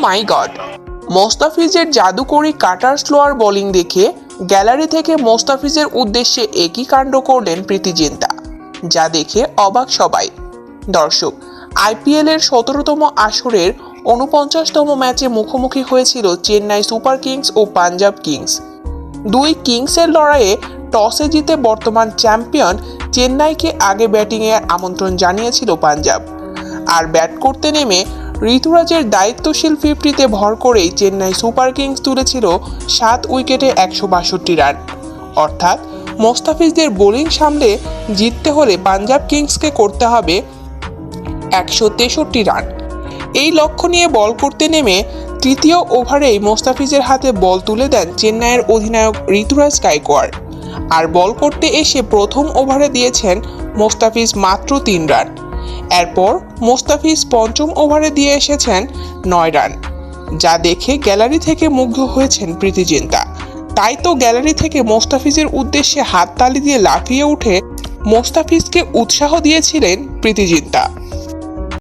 মাই god মোস্তাফিজের জাদুকরি cutter slower bowling দেখে গ্যালারি থেকে মোস্তাফিজের উদ্দেশ্যে একই কাণ্ড করলেন প্রীতি জিন্তা যা দেখে অবাক সবাই। দর্শক আইপিএল এর সতেরোতম আসরের উনপঞ্চাশতম ম্যাচে মুখোমুখি হয়েছিল চেন্নাই সুপার কিংস ও পাঞ্জাব কিংস। দুই কিংসের লড়াইয়ে টসে জিতে বর্তমান চ্যাম্পিয়ন চেন্নাইকে আগে ব্যাটিংয়ের আমন্ত্রণ জানিয়েছিল পাঞ্জাব। আর ব্যাট করতে নেমে ঋতুরাজের দায়িত্বশীল ফিফটিতে ভর করেই চেন্নাই সুপার কিংস তুলেছিল সাত উইকেটে একশো বাষট্টি রান। অর্থাৎ মোস্তাফিজদের বোলিং সামলে জিততে হলে পাঞ্জাব কিংসকে করতে হবে একশো তেষট্টি রান। এই লক্ষ্য নিয়ে বল করতে নেমে তৃতীয় ওভারেই মোস্তাফিজের হাতে বল তুলে দেন চেন্নাইয়ের অধিনায়ক ঋতুরাজ গাইকোয়াড়। আর বল করতে এসে প্রথম ওভারে দিয়েছেন মোস্তাফিজ মাত্র তিন রান। এরপর মোস্তাফিজ পঞ্চম ওভারে দিয়ে এসেছেন নয় রান, যা দেখে গ্যালারি থেকে মুগ্ধ হয়েছেন প্রীতি জিন্তা। তাই তো গ্যালারি থেকে মোস্তাফিজের উদ্দেশ্যে হাততালি দিয়ে লাফিয়ে উঠে মোস্তাফিজকে উৎসাহ দিয়েছিলেন প্রীতি জিন্তা।